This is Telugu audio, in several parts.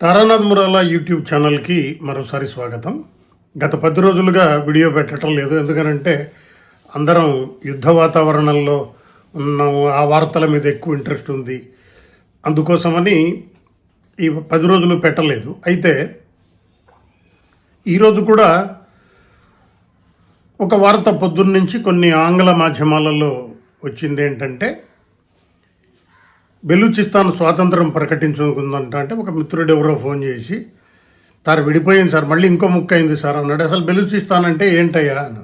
తారానాథ్ మురాలా యూట్యూబ్ ఛానల్కి మరోసారి స్వాగతం. గత పది రోజులుగా వీడియో పెట్టడం లేదు. ఎందుకనంటే అందరం యుద్ధ వాతావరణంలో ఉన్నాము ఆ వార్తల మీద ఎక్కువ ఇంట్రెస్ట్ ఉంది. అందుకోసమని ఈ పది రోజులు పెట్టలేదు. అయితే ఈరోజు కూడా ఒక వార్త పొద్దున్నుంచి కొన్ని ఆంగ్ల మాధ్యమాలలో వచ్చింది ఏంటంటే బెలూచిస్తాన్ స్వాతంత్రం ప్రకటించుకుందంట అంటే ఒక మిత్రుడు ఎవరో ఫోన్ చేసి సార్ విడిపోయింది సార్ మళ్ళీ ఇంకో ముక్క అయింది సార్ అన్నాడు. అసలు బెలూచిస్తాన్ అంటే ఏంటయ్యా? అని.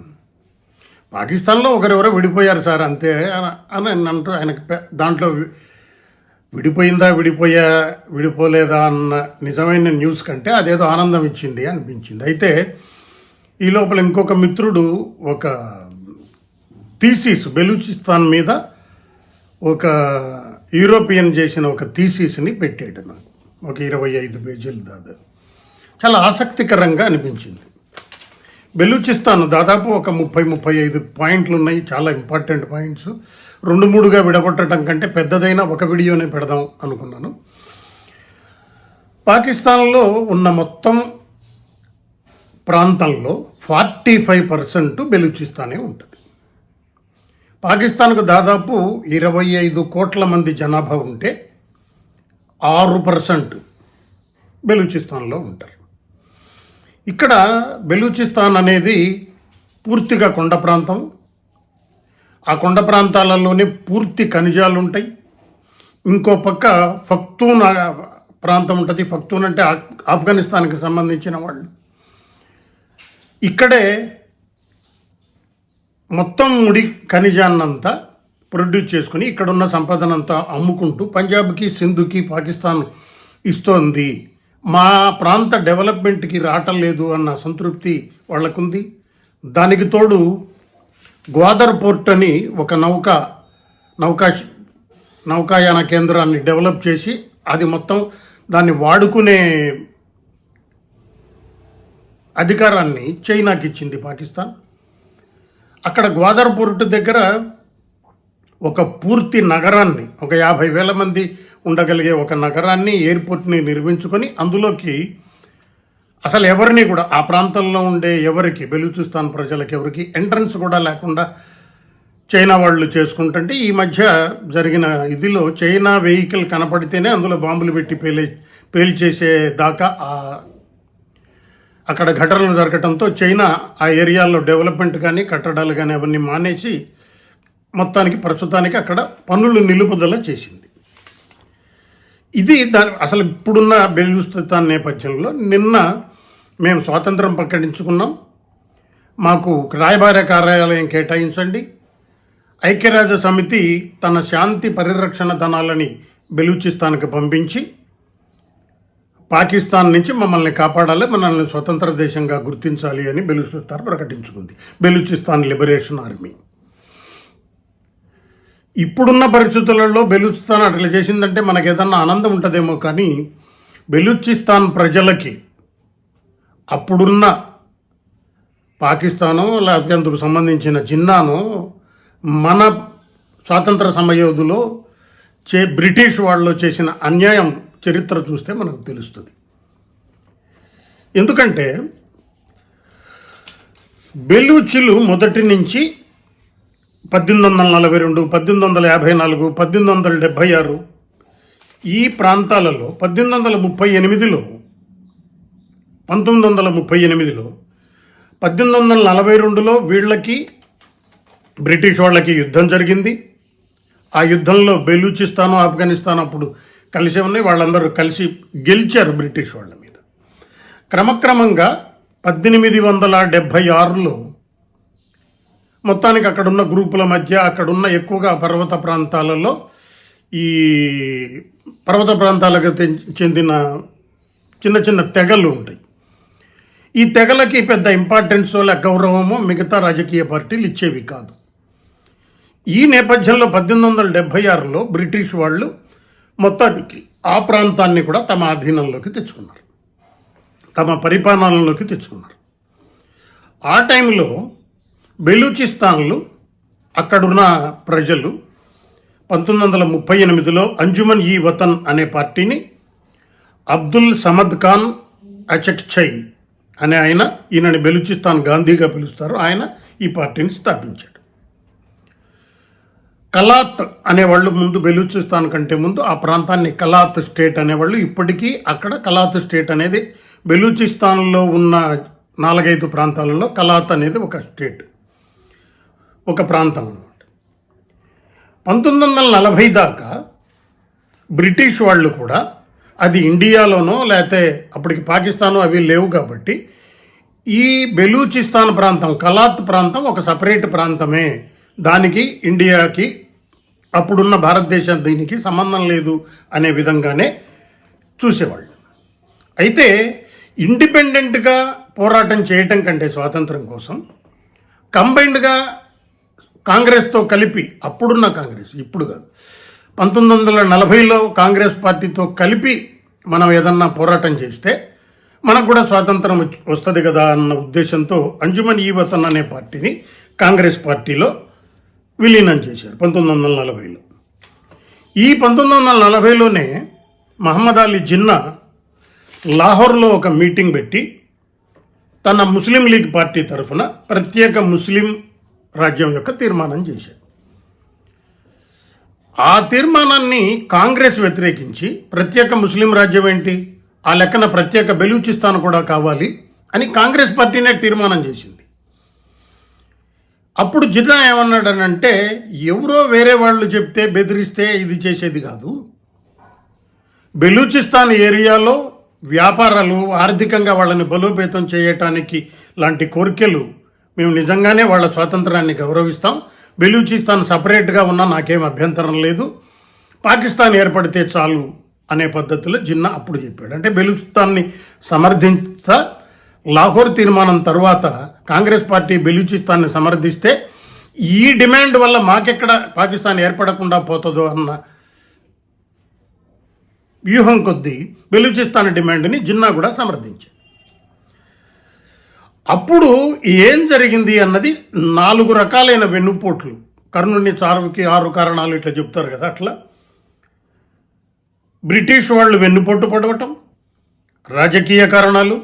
పాకిస్తాన్లో ఒకరెవరో విడిపోయారు సార్ అంతే అని- అని అంటూ ఆయనకు దాంట్లో విడిపోయిందా విడిపోయా విడిపోలేదా అన్న నిజమైన న్యూస్ కంటే అదేదో ఆనందం ఇచ్చింది అనిపించింది. అయితే ఈ లోపల ఇంకొక మిత్రుడు ఒక థీసిస్ బెలూచిస్తాన్ మీద ఒక యూరోపియన్ చేసిన ఒక థీసీస్ని పెట్టాడు ఒక ఇరవై ఐదు పేజీలు దాదాపు. చాలా ఆసక్తికరంగా అనిపించింది. బెలూచిస్తాన్ దాదాపు ఒక ముప్పై ముప్పై ఐదు పాయింట్లు ఉన్నాయి చాలా ఇంపార్టెంట్ పాయింట్స్. రెండు మూడుగా విడగొట్టడం కంటే పెద్దదైన ఒక వీడియోనే పెడదాం అనుకున్నాను. పాకిస్తాన్లో ఉన్న మొత్తం ప్రాంతంలో ఫార్టీ ఫైవ్ పర్సెంట్ బెలూచిస్తానే ఉంటుంది. పాకిస్తాన్కు దాదాపు ఇరవై ఐదు కోట్ల మంది జనాభా ఉంటే ఆరు పర్సెంట్ బెలూచిస్తాన్లో ఉంటారు. ఇక్కడ బెలూచిస్తాన్ అనేది పూర్తిగా కొండ ప్రాంతం. ఆ కొండ ప్రాంతాలలోనే పూర్తి ఖనిజాలు ఉంటాయి. ఇంకో పక్క ఫక్తూన్ ప్రాంతం ఉంటుంది. ఫక్తూన్ అంటే ఆఫ్ఘనిస్తాన్కి సంబంధించిన వాళ్ళు. ఇక్కడే మొత్తం ముడి ఖనిజాన్నంతా ప్రొడ్యూస్ చేసుకుని ఇక్కడున్న సంపదనంతా అమ్ముకుంటూ పంజాబ్కి సింధుకి పాకిస్తాన్ ఇస్తోంది. మా ప్రాంత డెవలప్మెంట్కి రావటం లేదు అన్న సంతృప్తి వాళ్ళకుంది. దానికి తోడు గ్వాదర్ పోర్ట్ అని ఒక నౌక నౌకా నౌకాయాన కేంద్రాన్ని డెవలప్ చేసి అది మొత్తం దాన్ని వాడుకునే అధికారాన్ని చైనాకి ఇచ్చింది పాకిస్తాన్. అక్కడ గ్వాదర్ పోర్టు దగ్గర ఒక పూర్తి నగరాన్ని ఒక యాభై వేల మంది ఉండగలిగే ఒక నగరాన్ని ఎయిర్పోర్ట్ని నిర్మించుకొని అందులోకి అసలు ఎవరిని కూడా ఆ ప్రాంతంలో ఉండే ఎవరికి బెలూచిస్తాన్ ప్రజలకి ఎవరికి ఎంట్రన్స్ కూడా లేకుండా చైనా వాళ్ళు చేసుకుంటుంటే ఈ మధ్య జరిగిన ఇదిలో చైనా వెహికల్ కనపడితేనే అందులో బాంబులు పెట్టి పేలే పేల్చేసే దాకా ఆ అక్కడ ఘటనలు జరగటంతో చైనా ఆ ఏరియాలో డెవలప్మెంట్ కానీ కట్టడాలు కానీ అవన్నీ మానేసి మొత్తానికి ప్రస్తుతానికి అక్కడ పనులు నిలుపుదల చేసింది. ఇది దాని అసలు ఇప్పుడున్న బెలూచిస్తాన్ నేపథ్యంలో నిన్న మేము స్వాతంత్రం ప్రకటించుకున్నాం. మాకు రాయబార కార్యాలయం కేటాయించండి. ఐక్యరాజ్య సమితి తన శాంతి పరిరక్షణ దళాలని బెలూచిస్తాన్కి పంపించి పాకిస్తాన్ నుంచి మమ్మల్ని కాపాడాలి మనల్ని స్వతంత్ర దేశంగా గుర్తించాలి అని బెలూచిస్తాన్ ప్రకటించుకుంది. Balochistan liberation army. ఇప్పుడున్న పరిస్థితులలో బెలూచిస్తాన్ అట్లా చేసిందంటే మనకు ఏదన్నా ఆనందం ఉంటుందేమో కానీ బెలూచిస్తాన్ ప్రజలకి అప్పుడున్న పాకిస్తాను లేకపోతే అందుకు సంబంధించిన జిన్నాను మన స్వాతంత్ర సమయోధులు చే బ్రిటిష్ వాళ్ళు చేసిన అన్యాయం చరిత్ర చూస్తే మనకు తెలుస్తుంది. ఎందుకంటే బెలూచిలు మొదటి నుంచి పద్దెనిమిది వందల నలభై రెండు పద్దెనిమిది వందల యాభై నాలుగు పద్దెనిమిది వందల డెబ్భై ఆరు ఈ ప్రాంతాలలో పద్దెనిమిది వందల ముప్పై ఎనిమిదిలో పంతొమ్మిది వందల ముప్పై ఎనిమిదిలో పద్దెనిమిది వందల నలభై రెండులో వీళ్ళకి బ్రిటిష్ వాళ్ళకి యుద్ధం జరిగింది. ఆ యుద్ధంలో బెలూచిస్తాను ఆఫ్ఘనిస్తాన్ అప్పుడు కలిసి ఉన్నాయి. వాళ్ళందరూ కలిసి గెలిచారు బ్రిటిష్ వాళ్ళ మీద. క్రమక్రమంగా పద్దెనిమిది వందల డెబ్భై ఆరులో మొత్తానికి అక్కడున్న గ్రూపుల మధ్య అక్కడున్న ఎక్కువగా పర్వత ప్రాంతాలలో ఈ పర్వత ప్రాంతాలకు చెందిన చిన్న చిన్న తెగలు ఉంటాయి. ఈ తెగలకి పెద్ద ఇంపార్టెన్సో లేక గౌరవమో మిగతా రాజకీయ పార్టీలు ఇచ్చేవి కాదు. ఈ నేపథ్యంలో పద్దెనిమిది వందల డెబ్భై ఆరులో బ్రిటిష్ వాళ్ళు మొత్తానికి ఆ ప్రాంతాన్ని కూడా తమ అధీనంలోకి తెచ్చుకున్నారు. తమ పరిపాలనలోకి తెచ్చుకున్నారు. ఆ టైంలో బెలూచిస్తాన్లు అక్కడున్న ప్రజలు పంతొమ్మిది వందల ముప్పై ఎనిమిదిలో అంజుమన్ ఈ వతన్ అనే పార్టీని అబ్దుల్ సమద్ ఖాన్ అచక్చై అనే ఆయన ఈయనని బెలూచిస్తాన్ గాంధీగా పిలుస్తారు. ఆయన ఈ పార్టీని స్థాపించారు. కలాత్ అనేవాళ్ళు ముందు బెలూచిస్తాన్ కంటే ముందు ఆ ప్రాంతాన్ని కలాత్ స్టేట్ అనేవాళ్ళు. ఇప్పటికీ అక్కడ కలాత్ స్టేట్ అనేది బెలూచిస్తాన్లో ఉన్న నాలుగైదు ప్రాంతాలలో కలాత్ అనేది ఒక స్టేట్ ఒక ప్రాంతం అనమాట పంతొమ్మిది వందల నలభై దాకా బ్రిటిష్ వాళ్ళు కూడా అది ఇండియాలోనో లేకపోతే అప్పటికి పాకిస్తాను అవి లేవు కాబట్టి ఈ బెలూచిస్తాన్ ప్రాంతం కలాత్ ప్రాంతం ఒక సపరేట్ ప్రాంతమే. దానికి ఇండియాకి అప్పుడున్న భారతదేశం దీనికి సంబంధం లేదు అనే విధంగానే చూసేవాళ్ళు. అయితే ఇండిపెండెంట్గా పోరాటం చేయటం కంటే స్వాతంత్రం కోసం కంబైన్డ్గా కాంగ్రెస్తో కలిపి అప్పుడున్న కాంగ్రెస్ ఇప్పుడు కాదు పంతొమ్మిది వందల నలభైలో కాంగ్రెస్ పార్టీతో కలిపి మనం ఏదన్నా పోరాటం చేస్తే మనకు కూడా స్వాతంత్రం వస్తుంది కదా అన్న ఉద్దేశంతో అంజుమన్ ఈ వతన్ అనే పార్టీని కాంగ్రెస్ పార్టీలో విలీనం చేశారు పంతొమ్మిది వందల నలభైలో. ఈ పంతొమ్మిది వందల నలభైలోనే మహమ్మద్ అలీ జిన్నా లాహోర్లో ఒక మీటింగ్ పెట్టి తన ముస్లిం లీగ్ పార్టీ తరఫున ప్రత్యేక ముస్లిం రాజ్యం యొక్క తీర్మానం చేశారు. ఆ తీర్మానాన్ని కాంగ్రెస్ వ్యతిరేకించి ప్రత్యేక ముస్లిం రాజ్యం ఏంటి? ఆ లెక్కన ప్రత్యేక బెలూచిస్తాన్ కూడా కావాలి అని కాంగ్రెస్ పార్టీనే తీర్మానం చేసింది. అప్పుడు జిన్నా ఏమన్నాడనంటే ఎవరో వేరే వాళ్ళు చెప్తే బెదిరిస్తే ఇది చేసేది కాదు. బెలూచిస్తాన్ ఏరియాలో వ్యాపారాలు ఆర్థికంగా వాళ్ళని బలోపేతం చేయటానికి లాంటి కోరికలు మేము నిజంగానే వాళ్ళ స్వాతంత్రాన్ని గౌరవిస్తాం. బెలూచిస్తాన్ సపరేట్గా ఉన్నా నాకేం అభ్యంతరం లేదు. పాకిస్తాన్ ఏర్పడితే చాలు అనే పద్ధతిలో జిన్నా అప్పుడు చెప్పాడు. అంటే బెలూచిస్తాన్ని సమర్థించ లాహోర్ తీర్మానం తర్వాత కాంగ్రెస్ పార్టీ బెలూచిస్తాన్ని సమర్థిస్తే ఈ డిమాండ్ వల్ల మాకెక్కడ పాకిస్తాన్ ఏర్పడకుండా పోతుందో అన్న వ్యూహం కొద్దీ బెలూచిస్తాన్ డిమాండ్ని జిన్నా కూడా సమర్థించారు అప్పుడు ఏం జరిగింది అన్నది నాలుగు రకాలైన వెన్నుపోట్లు. కర్ణుని చారుకి ఆరు కారణాలు ఇట్లా చెప్తారు కదా అట్లా. బ్రిటిష్ వాళ్ళు వెన్నుపోటు పడవటం రాజకీయ కారణాలు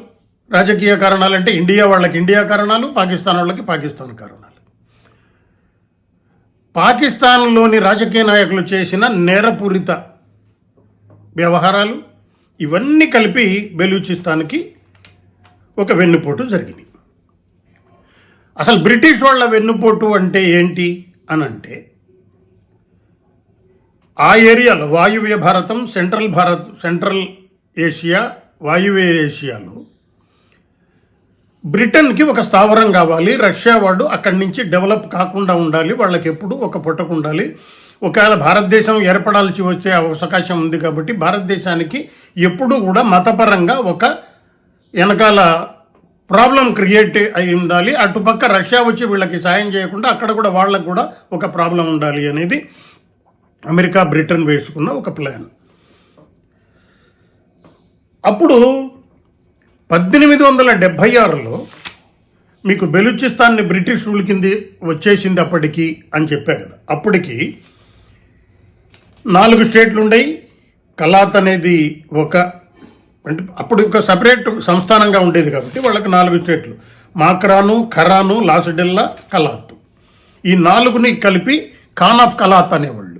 రాజకీయ కారణాలు అంటే ఇండియా వాళ్ళకి ఇండియా కారణాలు పాకిస్తాన్ వాళ్ళకి పాకిస్తాన్ కారణాలు. పాకిస్తాన్లోని రాజకీయ నాయకులు చేసిన నేరపూరిత వ్యవహారాలు ఇవన్నీ కలిపి బెలూచిస్తాన్కి ఒక వెన్నుపోటు జరిగింది. అసలు బ్రిటిష్ వాళ్ళ వెన్నుపోటు అంటే ఏంటి అని అంటే ఆ ఏరియాలో వాయువ్య భారతం సెంట్రల్ భారత్ సెంట్రల్ ఏషియా వాయువ్య ఏషియాలో బ్రిటన్కి ఒక స్థావరం కావాలి. రష్యా వాడు అక్కడి నుంచి డెవలప్ కాకుండా ఉండాలి. వాళ్ళకి ఎప్పుడు ఒక పుట్టకు ఉండాలి. ఒకవేళ భారతదేశం ఏర్పడాల్సి వచ్చే అవకాశం ఉంది కాబట్టి భారతదేశానికి ఎప్పుడు కూడా మతపరంగా ఒక వెనకాల ప్రాబ్లం క్రియేట్ అయి ఉండాలి. అటుపక్క రష్యా వచ్చి వీళ్ళకి సాయం చేయకుండా అక్కడ కూడా వాళ్ళకు కూడా ఒక ప్రాబ్లం ఉండాలి అనేది అమెరికా బ్రిటన్ వేసుకున్న ఒక ప్లాన్. అప్పుడు పద్దెనిమిది వందల డెబ్భై ఆరులో మీకు బెలూచిస్తాన్ని బ్రిటిష్ రూల్ కింద వచ్చేసింది అప్పటికి అని చెప్పారు కదా. అప్పటికి నాలుగు స్టేట్లు ఉన్నాయి కలాత్ అనేది ఒక అంటే అప్పుడు ఒక సపరేట్ సంస్థానంగా ఉండేది కాబట్టి వాళ్ళకి నాలుగు స్టేట్లు. మాక్రాను ఖరాను లాసుడెల్లా కలాత్. ఈ నాలుగుని కలిపి ఖాన్ ఆఫ్ కలాత్ అనేవాళ్ళు.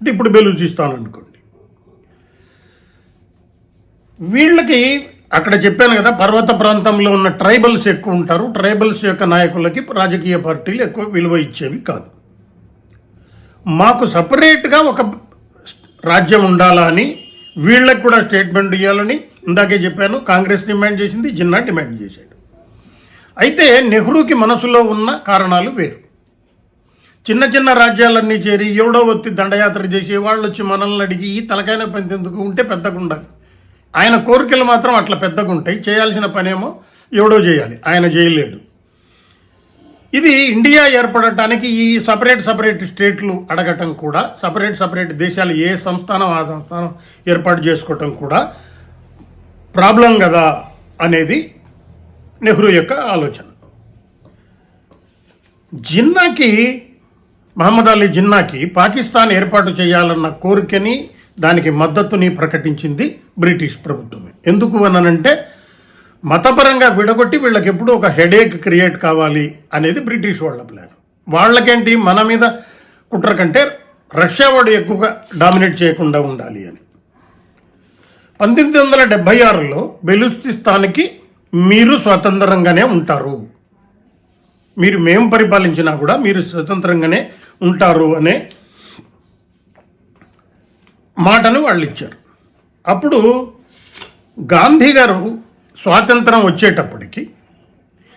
అంటే ఇప్పుడు బెలూచిస్తాన్ అనుకోండి వీళ్ళకి అక్కడ చెప్పాను కదా పర్వత ప్రాంతంలో ఉన్న ట్రైబల్స్ ఎక్కువ ఉంటారు. ట్రైబల్స్ యొక్క నాయకులకి రాజకీయ పార్టీలు ఎక్కువ విలువ ఇచ్చేవి కాదు. మాకు సపరేట్గా ఒక రాజ్యం ఉండాలా అని వీళ్ళకి కూడా స్టేట్మెంట్ ఇవ్వాలని ఇందాకే చెప్పాను. కాంగ్రెస్ డిమాండ్ చేసింది జిన్నా డిమాండ్ చేశాడు. అయితే నెహ్రూకి మనసులో ఉన్న కారణాలు వేరు. చిన్న చిన్న రాజ్యాలన్నీ చేరి ఎవడో వచ్చి దండయాత్ర చేసి వాళ్ళు వచ్చి మనల్ని అడిగి ఈ తలకాయన పంతెందుకు ఉంటే పెద్దగా ఉండాలి ఆయన కోరికలు మాత్రం అట్లా పెద్దగా ఉంటాయి. చేయాల్సిన పనేమో ఎవడో చేయాలి. ఆయన చేయలేడు. ఇది ఇండియా ఏర్పడటానికి ఈ సపరేట్ సపరేట్ స్టేట్లు అడగటం కూడా సపరేట్ సపరేట్ దేశాలు ఏ సంస్థానం ఆ సంస్థానం ఏర్పాటు చేసుకోవటం కూడా ప్రాబ్లం కదా అనేది నెహ్రూ యొక్క ఆలోచన. జిన్నాకి మహమ్మద్ అలీ జిన్నాకి పాకిస్తాన్ ఏర్పాటు చేయాలన్న కోరికని దానికి మద్దతుని ప్రకటించింది బ్రిటిష్ ప్రభుత్వమే. ఎందుకు అనంటే మతపరంగా విడగొట్టి వీళ్ళకి ఎప్పుడు ఒక హెడేక్ క్రియేట్ కావాలి అనేది బ్రిటిష్ వాళ్ళ ప్లాన్. వాళ్ళకేంటి మన మీద కుట్ర కంటే రష్యా వాడు ఎక్కువగా డామినేట్ చేయకుండా ఉండాలి అని. పంతొమ్మిది వందల డెబ్భై ఆరులో బెలూచిస్తాన్కి మీరు స్వతంత్రంగానే ఉంటారు. మీరు మేము పరిపాలించినా కూడా మీరు స్వతంత్రంగానే ఉంటారు అనే మాటను వాళ్ళు ఇచ్చారు అప్పుడు గాంధీ గారు స్వాతంత్రం వచ్చేటప్పటికి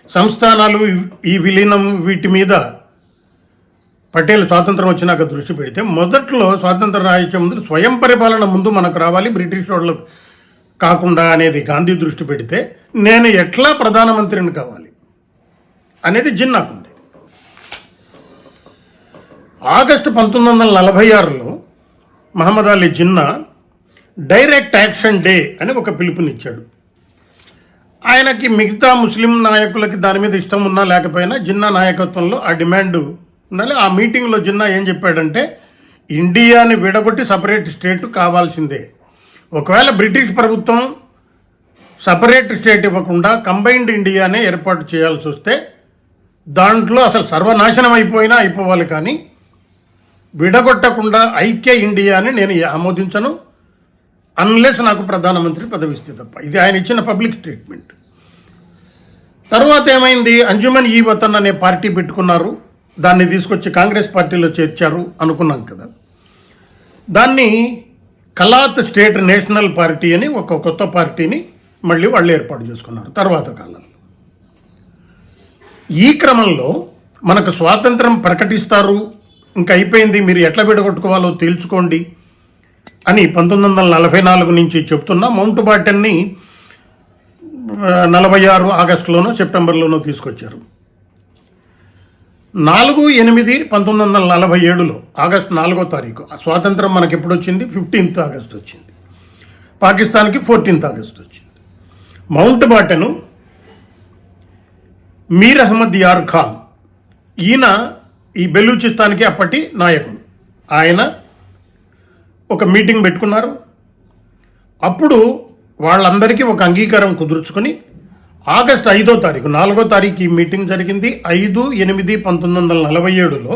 సంస్థానాలు ఈ విలీనం వీటి మీద పటేల్ స్వాతంత్రం వచ్చినాక దృష్టి పెడితే మొదట్లో స్వాతంత్ర రాజ్యం ముందు స్వయం పరిపాలన ముందు మనకు రావాలి బ్రిటిష్ వాళ్ళు కాకుండా అనేది గాంధీ దృష్టి పెడితే నేను ఎట్లా ప్రధానమంత్రిని కావాలి అనేది జిన్నాకుండేది ఆగస్టు పంతొమ్మిది వందల నలభై ఆరులో Mohammad Ali Jinnah direct action day అని ఒక పిలుపునిచ్చాడు. ఆయనకి మిగతా ముస్లిం నాయకులకి దాని మీద ఇష్టం ఉన్నా లేకపోయినా జిన్నా నాయకత్వంలో ఆ డిమాండ్ ఉండాలి. ఆ మీటింగ్లో జిన్నా ఏం చెప్పాడంటే ఇండియాని విడగొట్టి సపరేట్ స్టేట్ కావాల్సిందే. ఒకవేళ బ్రిటిష్ ప్రభుత్వం సపరేట్ స్టేట్ ఇవ్వకుండా కంబైన్డ్ ఇండియానే ఏర్పాటు చేయాల్సి వస్తే దాంట్లో అసలు సర్వనాశనం అయిపోయినా అయిపోవాలి కానీ విడగొట్టకుండా ఐక్య ఇండియాని నేను ఆమోదించను అన్లెస్ నాకు ప్రధానమంత్రి పదవి ఇస్తే తప్ప. ఇది ఆయన ఇచ్చిన పబ్లిక్ స్టేట్మెంట్ తర్వాత ఏమైంది? అంజుమన్ ఈ వతన్ అనే పార్టీ పెట్టుకున్నారు. దాన్ని తీసుకొచ్చి కాంగ్రెస్ పార్టీలో చేర్చారు అనుకున్నాం కదా. దాన్ని కలాత్ స్టేట్ నేషనల్ పార్టీ అని ఒక కొత్త పార్టీని మళ్ళీ వాళ్ళు ఏర్పాటు చేసుకున్నారు తర్వాత కాలంలో. ఈ క్రమంలో మనకు స్వాతంత్రం ప్రకటిస్తారు ఇంకా అయిపోయింది మీరు ఎట్లా విడగొట్టుకోవాలో తేల్చుకోండి అని పంతొమ్మిది వందల నలభై నాలుగు నుంచి చెప్తున్న. మౌంట్ బాటన్ని నలభై ఆరు ఆగస్టులోనో సెప్టెంబర్లోనో తీసుకొచ్చారు. నాలుగు ఎనిమిది పంతొమ్మిది వందల నలభై ఏడులో ఆగస్టు నాలుగో తారీఖు ఆ స్వాతంత్రం మనకి ఎప్పుడు వచ్చింది ఫిఫ్టీన్త్ ఆగస్ట్ వచ్చింది. పాకిస్తాన్కి ఫోర్టీన్త్ ఆగస్ట్ వచ్చింది. మౌంట్ బాటను మీర్ అహ్మద్ యార్ ఖాన్ ఈయన ఈ బెలూచిస్తాన్కి అప్పటి నాయకుడు. ఆయన ఒక మీటింగ్ పెట్టుకున్నారు. అప్పుడు వాళ్ళందరికీ ఒక అంగీకారం కుదుర్చుకొని ఆగస్ట్ ఐదో తారీఖు నాలుగో తారీఖు ఈ మీటింగ్ జరిగింది. ఐదు ఎనిమిది పంతొమ్మిది వందల నలభై ఏడులో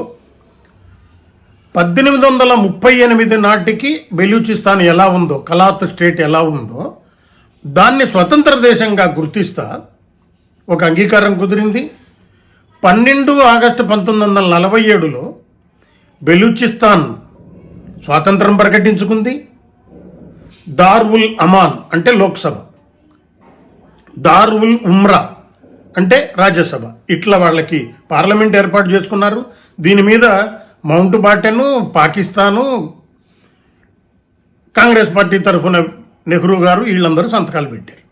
పద్దెనిమిది వందల ముప్పై ఎనిమిది నాటికి బెలూచిస్తాన్ ఎలా ఉందో కలాత్ స్టేట్ ఎలా ఉందో దాన్ని స్వతంత్ర దేశంగా గుర్తిస్తా ఒక అంగీకారం కుదిరింది. పన్నెండు ఆగస్టు పంతొమ్మిది వందల నలభై ఏడులో బెలూచిస్తాన్ స్వాతంత్రం ప్రకటించుకుంది. దార్వుల్ అమాన్ అంటే లోక్సభ. దార్వుల్ ఉమ్రా అంటే రాజ్యసభ. ఇట్లా వాళ్ళకి పార్లమెంట్ ఏర్పాటు చేసుకున్నారు. దీని మీద Mountbatten Pakistan Congress party తరఫున నెహ్రూ గారు వీళ్ళందరూ సంతకాలు పెట్టారు.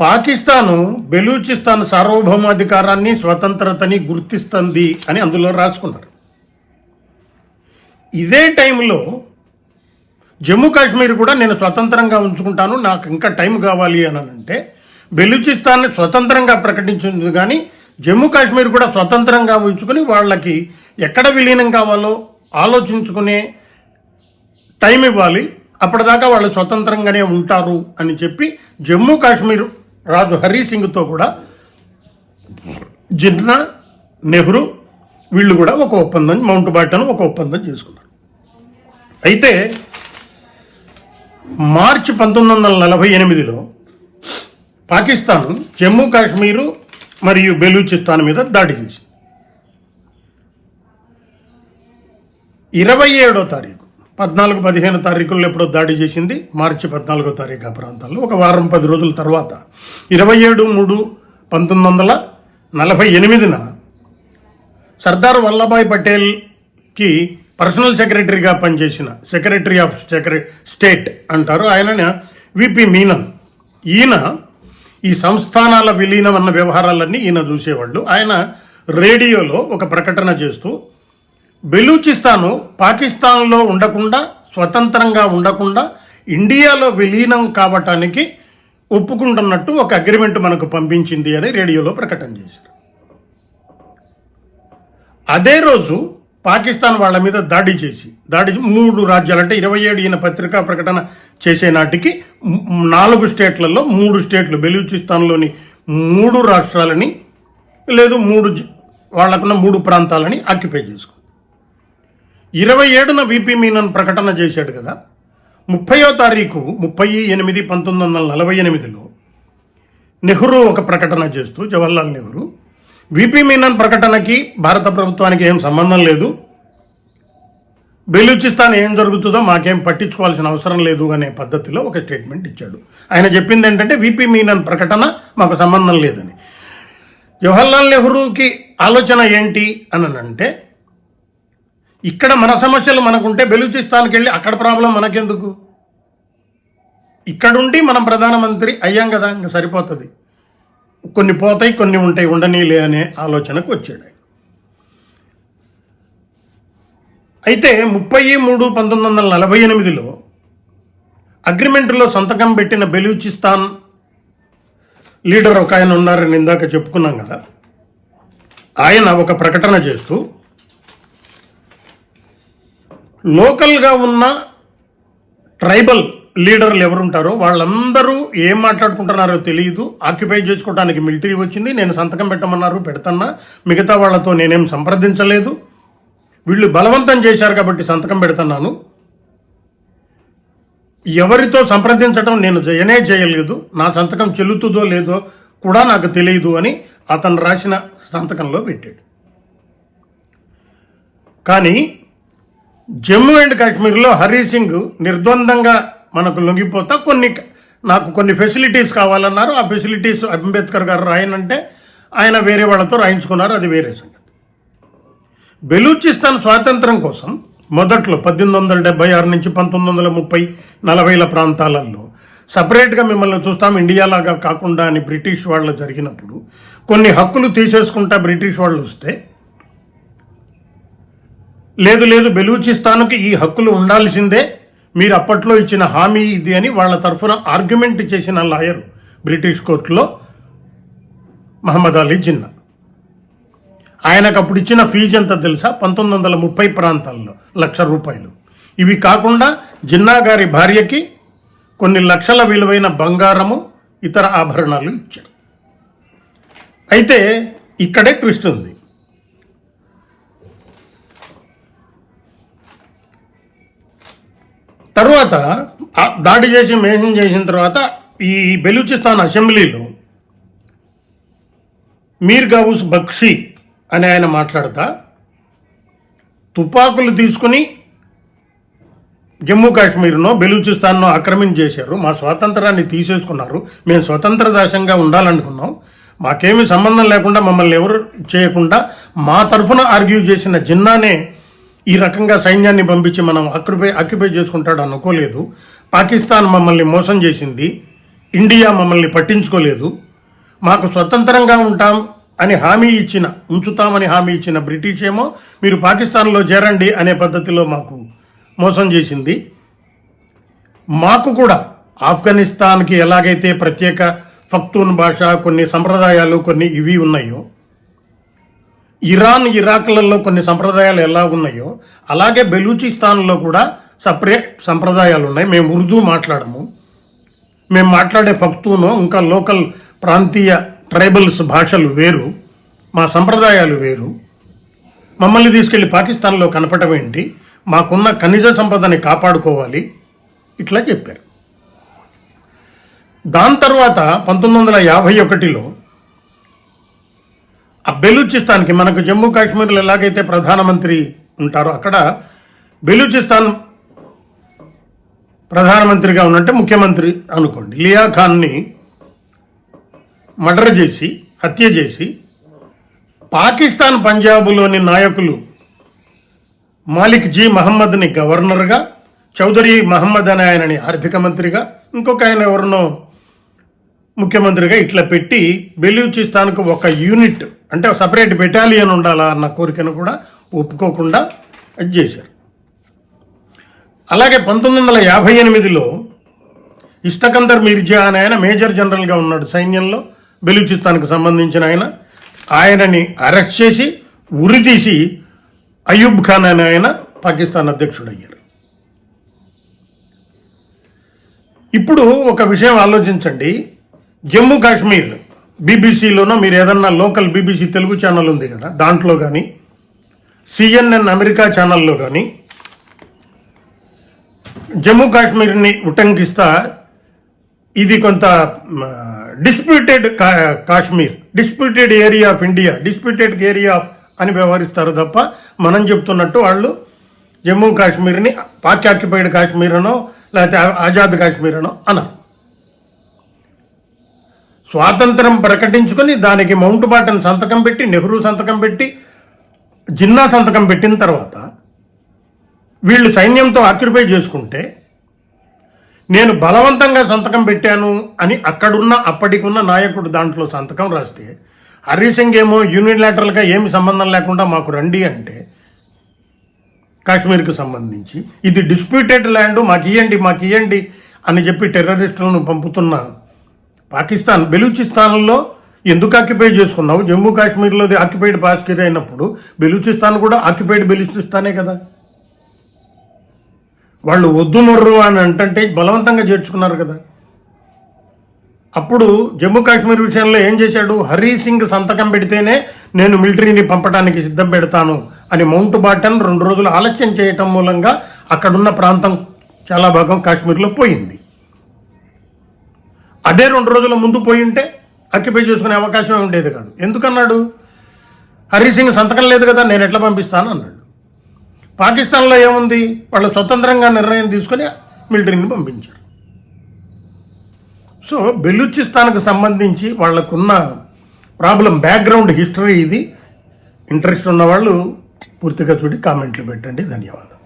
పాకిస్తాను బెలూచిస్తాన్ సార్వభౌమాధికారాన్ని స్వతంత్రతని గుర్తిస్తుంది అని అందులో రాసుకున్నారు. ఇదే టైంలో జమ్మూ కాశ్మీర్ కూడా నేను స్వతంత్రంగా ఉంచుకుంటాను నాకు ఇంకా టైం కావాలి అని అంటే బెలూచిస్తాన్ స్వతంత్రంగా ప్రకటించింది కానీ జమ్మూ కాశ్మీర్ కూడా స్వతంత్రంగా ఉంచుకొని వాళ్ళకి ఎక్కడ విలీనం కావాలో ఆలోచించుకునే టైం ఇవ్వాలి. అప్పటిదాకా వాళ్ళు స్వతంత్రంగానే ఉంటారు అని చెప్పి జమ్మూ కాశ్మీర్ రాజు హరీ సింగ్తో కూడా జిన్నా నెహ్రూ వీళ్ళు కూడా ఒక ఒప్పందం మౌంట్ బాటన్ ఒక ఒప్పందం చేసుకున్నారు. అయితే మార్చి పంతొమ్మిది వందల నలభై ఎనిమిదిలో పాకిస్తాన్ జమ్మూ కాశ్మీరు మరియు బెలూచిస్తాన్ మీద దాడి చేసింది. ఇరవై ఏడో తారీఖు పద్నాలుగు పదిహేను తారీఖుల్లో ఎప్పుడో దాడి చేసింది. మార్చి పద్నాలుగో తారీఖు ఆ ప్రాంతాల్లో ఒక వారం పది రోజుల తర్వాత ఇరవై ఏడు మూడు పంతొమ్మిది వందల నలభై ఎనిమిదిన సర్దార్ వల్లభాయ్ పటేల్కి పర్సనల్ సెక్రటరీగా పనిచేసిన సెక్రటరీ ఆఫ్ సెక్రటరీ స్టేట్ అంటారు. ఆయన విపి మీనన్. ఈయన ఈ సంస్థానాల విలీనం అన్న వ్యవహారాలన్నీ ఈయన చూసేవాళ్ళు. ఆయన రేడియోలో ఒక ప్రకటన చేస్తూ బెలూచిస్తాను పాకిస్తాన్లో ఉండకుండా స్వతంత్రంగా ఉండకుండా ఇండియాలో విలీనం కావటానికి ఒప్పుకుంటున్నట్టు ఒక అగ్రిమెంట్ మనకు పంపించింది అని రేడియోలో ప్రకటన చేశారు. అదే రోజు పాకిస్తాన్ వాళ్ళ మీద దాడి చేసి దాడి మూడు రాజ్యాలు అంటే ఇరవై ఏడు ఈయన పత్రికా ప్రకటన చేసే నాటికి నాలుగు స్టేట్లలో మూడు స్టేట్లు బెలూచిస్తాన్లోని మూడు రాష్ట్రాలని లేదు మూడు వాళ్ళకున్న మూడు ప్రాంతాలని ఆక్యుపై చేసుకుంది ఇరవై ఏడున విపి మీనన్ ప్రకటన చేశాడు కదా. ముప్పయో తారీఖు ముప్పై ఎనిమిది పంతొమ్మిది వందల నలభై ఎనిమిదిలో నెహ్రూ ఒక ప్రకటన చేస్తూ జవహర్లాల్ నెహ్రూ విపి మీనన్ ప్రకటనకి భారత ప్రభుత్వానికి ఏం సంబంధం లేదు. బెలూచిస్తాన్ ఏం జరుగుతుందో మాకేం పట్టించుకోవాల్సిన అవసరం లేదు అనే పద్ధతిలో ఒక స్టేట్మెంట్ ఇచ్చాడు. ఆయన చెప్పింది ఏంటంటే విపి మీనన్ ప్రకటన మాకు సంబంధం లేదని. జవహర్లాల్ నెహ్రూకి ఆలోచన ఏంటి అని అంటే ఇక్కడ మన సమస్యలు మనకుంటే బెలూచిస్తాన్కి వెళ్ళి అక్కడ ప్రాబ్లం మనకెందుకు? ఇక్కడుండి మనం ప్రధానమంత్రి అయ్యాం కదా ఇంకా సరిపోతుంది. కొన్ని పోతాయి కొన్ని ఉంటాయి ఉండనీలే అనే ఆలోచనకు వచ్చాడు అయితే ముప్పై మూడు పంతొమ్మిది వందల నలభై ఎనిమిదిలో అగ్రిమెంట్లో సంతకం పెట్టిన బెలూచిస్తాన్ లీడర్ ఒక ఆయన ఉన్నారని ఇందాక చెప్పుకున్నాం కదా. ఆయన ఒక ప్రకటన చేస్తూ లోకల్గా ఉన్న ట్రైబల్ లీడర్లు ఎవరుంటారో వాళ్ళందరూ ఏం మాట్లాడుకుంటున్నారో తెలియదు ఆక్యుపై చేసుకోవడానికి మిలిటరీ వచ్చింది. నేను సంతకం పెట్టమన్నారు పెడతన్నా. మిగతా వాళ్ళతో నేనేం సంప్రదించలేదు. వీళ్ళు బలవంతం చేశారు కాబట్టి సంతకం పెడుతున్నాను. ఎవరితో సంప్రదించడం నేను చేయనే చేయలేదు. నా సంతకం చెల్లుతుందో లేదో కూడా నాకు తెలియదు అని అతను రాసిన సంతకంలో పెట్టాడు. కానీ జమ్మూ అండ్ కాశ్మీర్లో హరీ సింగ్ నిర్ద్వందంగా మనకు లొంగిపోతా కొన్ని నాకు కొన్ని ఫెసిలిటీస్ కావాలన్నారు. ఆ ఫెసిలిటీస్ అంబేద్కర్ గారు రాయనంటే ఆయన వేరే వాళ్ళతో రాయించుకున్నారు. అది వేరే సంగతి. బెలూచిస్తాన్ స్వాతంత్రం కోసం మొదట్లో పద్దెనిమిది వందల డెబ్బై ఆరు నుంచి పంతొమ్మిది వందల ముప్పై నలభైల ప్రాంతాలలో సపరేట్గా మిమ్మల్ని చూస్తాం. ఇండియాలాగా కాకుండా అని బ్రిటిష్ వాళ్ళు జరిగినప్పుడు కొన్ని హక్కులు తీసేసుకుంటా బ్రిటిష్ వాళ్ళు వస్తే లేదు లేదు బెలూచిస్తాన్కి ఈ హక్కులు ఉండాల్సిందే. మీరు అప్పట్లో ఇచ్చిన హామీ ఇది అని వాళ్ళ తరఫున ఆర్గ్యుమెంట్ చేసిన లాయర్ బ్రిటిష్ కోర్టులో మహమ్మద్ అలీ జిన్నా. ఆయనకు అప్పుడు ఇచ్చిన ఫీజు ఎంత తెలుసా? పంతొమ్మిది వందల ముప్పై ప్రాంతాల్లో లక్ష రూపాయలు. ఇవి కాకుండా జిన్నా గారి భార్యకి కొన్ని లక్షల విలువైన బంగారము ఇతర ఆభరణాలు ఇచ్చారు. అయితే ఇక్కడే ట్విస్ట్ ఉంది. తర్వాత దాడి చేసి మేసం చేసిన తర్వాత ఈ బెలూచిస్తాన్ అసెంబ్లీలో మీర్ గౌస్ బక్షి అని ఆయన మాట్లాడతా తుపాకులు తీసుకుని జమ్మూ కాశ్మీర్ను బెలూచిస్తాన్ను ఆక్రమించేశారు మా స్వాతంత్రాన్ని తీసేసుకున్నారు. మేము స్వతంత్ర దేశంగా ఉండాలనుకున్నాం. మాకేమీ సంబంధం లేకుండా మమ్మల్ని ఎవరు చేయకుండా మా తరఫున ఆర్గ్యూ చేసిన జిన్నానే ఈ రకంగా సైన్యాన్ని పంపించి మనం ఆక్యుపై ఆక్యుపై చేసుకుంటాడు అనుకోలేదు. పాకిస్తాన్ మమ్మల్ని మోసం చేసింది. ఇండియా మమ్మల్ని పట్టించుకోలేదు. మాకు స్వతంత్రంగా ఉంటాం అని హామీ ఇచ్చిన ఉంచుతామని హామీ ఇచ్చిన బ్రిటిష్ ఏమో మీరు పాకిస్తాన్లో చేరండి అనే పద్ధతిలో మాకు మోసం చేసింది. మాకు కూడా ఆఫ్ఘనిస్తాన్కి ఎలాగైతే ప్రత్యేక ఫక్తూన్ భాష కొన్ని సంప్రదాయాలు కొన్ని ఇవి ఉన్నాయో ఇరాన్ ఇరాక్లలో కొన్ని సంప్రదాయాలు ఎలా ఉన్నాయో అలాగే బెలూచిస్తాన్లో కూడా సపరేట్ సంప్రదాయాలు ఉన్నాయి. మేము ఉర్దూ మాట్లాడము. మేము మాట్లాడే ఫక్తూను ఇంకా లోకల్ ప్రాంతీయ ట్రైబల్స్ భాషలు వేరు మా సంప్రదాయాలు వేరు. మమ్మల్ని తీసుకెళ్ళి పాకిస్తాన్లో కనపడడం ఏంటి? మాకున్న ఖనిజ సంపదని కాపాడుకోవాలి. ఇట్లా చెప్పారు. దాని తర్వాత పంతొమ్మిది వందల యాభై ఒకటిలో ఆ బెలూచిస్తాన్కి మనకు జమ్మూ కాశ్మీర్లో ఎలాగైతే ప్రధానమంత్రి ఉంటారో అక్కడ బెలూచిస్తాన్ ప్రధానమంత్రిగా ఉన్నట్టే ముఖ్యమంత్రి అనుకోండి. లియా ఖాన్ని మర్డర్ చేసి హత్య చేసి పాకిస్తాన్ పంజాబ్లోని నాయకులు మాలిక్ జీ మహమ్మద్ని గవర్నర్గా చౌదరి మహమ్మద్ అనే ఆయనని ఆర్థిక మంత్రిగా ఇంకొక ఆయన ఎవరినో ముఖ్యమంత్రిగా ఇట్లా పెట్టి బెలూచిస్తాన్కు ఒక యూనిట్ అంటే సపరేట్ బెటాలియన్ ఉండాలా అన్న కోరికను కూడా ఒప్పుకోకుండా అది చేశారు. అలాగే పంతొమ్మిది వందల యాభై ఎనిమిదిలో ఇష్టకందర్ మిర్జా అనే ఆయన మేజర్ జనరల్గా ఉన్నాడు సైన్యంలో బెలూచిస్తాన్కు సంబంధించిన ఆయన. ఆయనని అరెస్ట్ చేసి ఉరి తీసి అయూబ్ ఖాన్ అనే ఆయన పాకిస్తాన్ అధ్యక్షుడయ్యారు. ఇప్పుడు ఒక విషయం ఆలోచించండి. జమ్మూ కాశ్మీర్ బీబీసీలోనో మీరు ఏదన్నా లోకల్ బీబీసీ తెలుగు ఛానల్ ఉంది కదా దాంట్లో కానీ సిఎన్ఎన్ అమెరికా ఛానల్లో కానీ జమ్మూ కాశ్మీర్ని ఉటంకిస్తా ఇది కొంత disputed Kashmir disputed area of India disputed area of అని వ్యవహరిస్తారు తప్ప మనం చెప్తున్నట్టు వాళ్ళు జమ్మూ కాశ్మీర్ని పాక్ ఆక్యుపైడ్ కాశ్మీర్ అనో లేకపోతే ఆజాద్ కాశ్మీర్ అనో అన్నారు స్వాతంత్రం ప్రకటించుకొని దానికి మౌంట్ బాటన్ సంతకం పెట్టి నెహ్రూ సంతకం పెట్టి జిన్నా సంతకం పెట్టిన తర్వాత వీళ్ళు సైన్యంతో ఆక్యుపై చేసుకుంటే నేను బలవంతంగా సంతకం పెట్టాను అని అక్కడున్న అప్పటికున్న నాయకుడు దాంట్లో సంతకం రాస్తే హరీసింగ్ ఏమో యూనిలాటరల్గా ఏమి సంబంధం లేకుండా మాకు రండి అంటే కాశ్మీర్కి సంబంధించి ఇది డిస్ప్యూటెడ్ ల్యాండ్ మాకు ఇవ్వండి మాకు ఇవ్వండి అని చెప్పి టెర్రరిస్టులను పంపుతున్న పాకిస్తాన్ బెలూచిస్తాన్లో ఎందుకు ఆక్యుపై చేసుకున్నావు? జమ్మూ కాశ్మీర్లో ఆక్యుపైడ్ కాశ్మీర్ అయినప్పుడు బెలూచిస్తాన్ కూడా ఆక్యుపైడ్ బెలూచిస్తానే కదా? వాళ్ళు వద్దు అని అంటే బలవంతంగా చేర్చుకున్నారు కదా? అప్పుడు జమ్మూ కాశ్మీర్ విషయంలో ఏం చేశాడు? హరీ సింగ్ సంతకం పెడితేనే నేను మిలిటరీని పంపడానికి సిద్ధం పెడతాను అని మౌంట్ బాటన్ రెండు రోజులు ఆలస్యం చేయటం మూలంగా అక్కడున్న ప్రాంతం చాలా భాగం కాశ్మీర్లో పోయింది. అదే రెండు రోజుల ముందు పోయి ఉంటే అక్యుపై చేసుకునే అవకాశం ఉండేది కాదు. ఎందుకన్నాడు? హరీ సింగ్ సంతకం లేదు కదా నేను ఎట్లా పంపిస్తాను అన్నాడు. పాకిస్తాన్లో ఏముంది? వాళ్ళు స్వతంత్రంగా నిర్ణయం తీసుకొని మిలిటరీని పంపించారు. సో బెలూచిస్తాన్కు సంబంధించి వాళ్ళకున్న ప్రాబ్లం బ్యాక్గ్రౌండ్ హిస్టరీ ఇది. ఇంట్రెస్ట్ ఉన్న వాళ్ళు పూర్తిగా చూడి కామెంట్లు పెట్టండి. ధన్యవాదాలు.